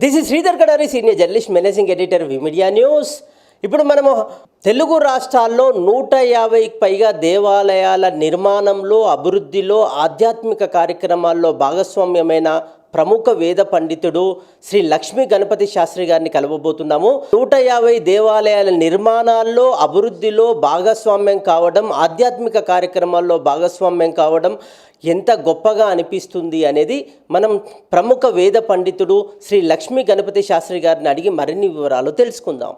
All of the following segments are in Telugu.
This is Sridhar Kadare, Senior Journalist, Managing Editor of Media News. ఇప్పుడు మనము తెలుగు రాష్ట్రాల్లో నూట యాభైకి పైగా దేవాలయాల నిర్మాణంలో అభివృద్ధిలో ఆధ్యాత్మిక కార్యక్రమాల్లో భాగస్వామ్యమైన ప్రముఖ వేద పండితుడు శ్రీ లక్ష్మీ గణపతి శాస్త్రి గారిని కలవబోతున్నాము. నూట యాభై దేవాలయాల నిర్మాణాల్లో అభివృద్ధిలో భాగస్వామ్యం కావడం ఆధ్యాత్మిక కార్యక్రమాల్లో భాగస్వామ్యం కావడం ఎంత గొప్పగా అనిపిస్తుంది అనేది మనం ప్రముఖ వేద పండితుడు శ్రీ లక్ష్మీ గణపతి శాస్త్రి గారిని అడిగి మరిన్ని వివరాలు తెలుసుకుందాం.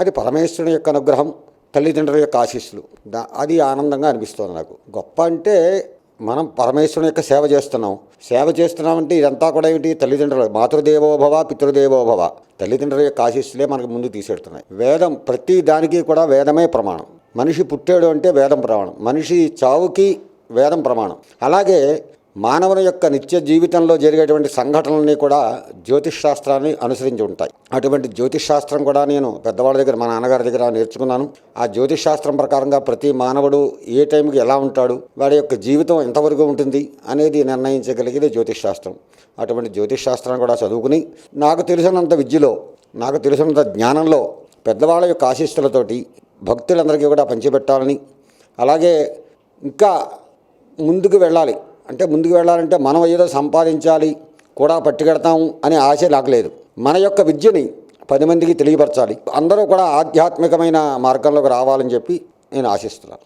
అది పరమేశ్వరుని యొక్క అనుగ్రహం తల్లిదండ్రుల యొక్క ఆశీస్సులు. దా అది ఆనందంగా అనిపిస్తుంది నాకు. గొప్ప అంటే మనం పరమేశ్వరుని యొక్క సేవ చేస్తున్నాం. సేవ చేస్తున్నామంటే ఇదంతా కూడా ఏమిటి తల్లిదండ్రులు మాతృదేవోభవ పితృదేవోభవ. తల్లిదండ్రుల యొక్క ఆశీస్సులే మనకు ముందు తీసేడుతున్నాయి. వేదం ప్రతి దానికి కూడా వేదమే ప్రమాణం. మనిషి పుట్టాడు అంటే వేదం ప్రమాణం. మనిషి చావుకి వేదం ప్రమాణం. అలాగే మానవుని యొక్క నిత్య జీవితంలో జరిగేటువంటి సంఘటనలని కూడా జ్యోతిష్ శాస్త్రాన్ని అనుసరించి ఉంటాయి. అటువంటి జ్యోతిష్ శాస్త్రం కూడా నేను పెద్దవాళ్ళ దగ్గర మా నాన్నగారి దగ్గర నేర్చుకున్నాను. ఆ జ్యోతిష్ శాస్త్రం ప్రకారంగా ప్రతి మానవుడు ఏ టైంకి ఎలా ఉంటాడు వాడి యొక్క జీవితం ఎంతవరకు ఉంటుంది అనేది నిర్ణయించగలిగేది జ్యోతిష్ శాస్త్రం అటువంటి జ్యోతిష్ శాస్త్రాన్ని కూడా చదువుకుని నాకు తెలిసినంత విద్యలో నాకు తెలిసినంత జ్ఞానంలో పెద్దవాళ్ళ యొక్క ఆశీస్సులతోటి భక్తులందరికీ కూడా పంచిపెట్టాలని అలాగే ఇంకా ముందుకు వెళ్ళాలి. అంటే ముందుకు వెళ్ళాలంటే మనం ఏదో సంపాదించాలి కూడా పట్టుకెడతాం అనే ఆశ నాకు లేదు. మన యొక్క విద్యని పది మందికి తెలియపరచాలి. అందరూ కూడా ఆధ్యాత్మికమైన మార్గంలోకి రావాలని చెప్పి నేను ఆశిస్తున్నాను.